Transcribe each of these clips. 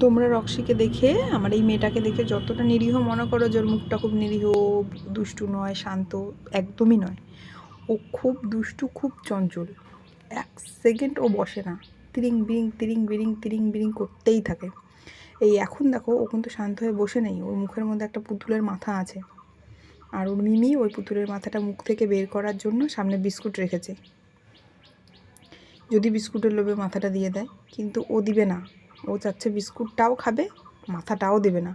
তোমরা রক্সিকে দেখে, আমার এই মেয়েটাকে দেখে যতটা নিরীহ, মনে করো যে ওর মুখটা খুব নিরীহ, দুষ্টু নয়, শান্ত, একদমই নয়। ও খুব দুষ্টু, খুব চঞ্চল। এক সেকেন্ড ও বসে না। তিরিং, বিরিং তিরিং বিরিং তিরিং, বিরিং করতেই থাকে। এই এখন দেখো, ও কিন্তু শান্ত হয়ে বসে নেই। ওর মুখের মধ্যে একটা পুতুলের মাথা আছে। আর ওর মিমি ওই পুতুলের মাথাটা মুখ থেকে বের করার জন্য সামনে বিস্কুট রেখেছে। যদি বিস্কুটের লোভে মাথাটা দিয়ে দেয়, কিন্তু ও দিবে না। ও চাচ্ছে বিস্কুটটাও খাবে, মাথাটাও দেবে না।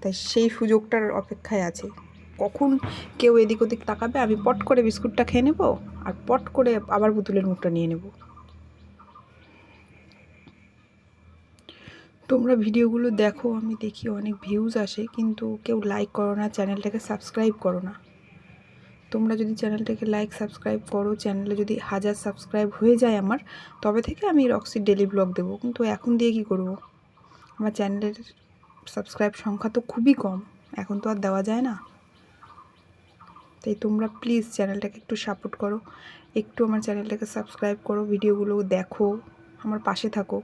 তাই সেই সুযোগটার অপেক্ষায় আছে। কখন কেউ এদিক ওদিক তাকাবে, আমি পট করে বিস্কুটটা খেয়ে নেব আর পট করে আবার পুতুলের মুখটা নিয়ে নেব। তোমরা ভিডিওগুলো দেখো, আমি দেখি অনেক ভিউজ আসে, কিন্তু কেউ লাইক করো না, চ্যানেলটাকে সাবস্ক্রাইব করো না। তোমরা যদি চ্যানেলটাকে লাইক সাবস্ক্রাইব করো, চ্যানেলে যদি হাজার সাবস্ক্রাইব হয়ে যায় আমার, তবে থেকে আমি রক্সির ডেলি ব্লগ দেবো। কিন্তু এখন দিয়ে কি করব? আমার চ্যানেলের সাবস্ক্রাইব সংখ্যা তো খুবই কম, এখন তো আর দেওয়া যায় না। তাই তোমরা প্লিজ চ্যানেলটাকে একটু সাপোর্ট করো, একটু আমার চ্যানেলটাকে সাবস্ক্রাইব করো, ভিডিওগুলো দেখো, আমার পাশে থাকো।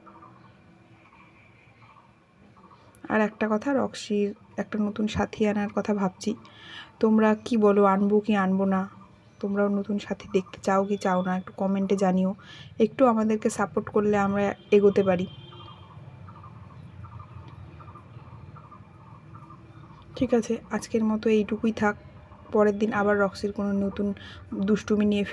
আর একটা কথা রক্সির একটা নতুন সাথী আনার কথা ভাবছি। তোমরা কি বলো, আনব কি আনব না? তোমরাও নতুন সাথী দেখতে চাও কি চাও না, একটু কমেন্টে জানিও। একটু আমাদেরকে সাপোর্ট করলে আমরা এগোতে পারি। ঠিক আছে, আজকের মতো এইটুকুই থাক। পরের দিন আবার রক্সির কোনো নতুন দুষ্টুমি নিয়ে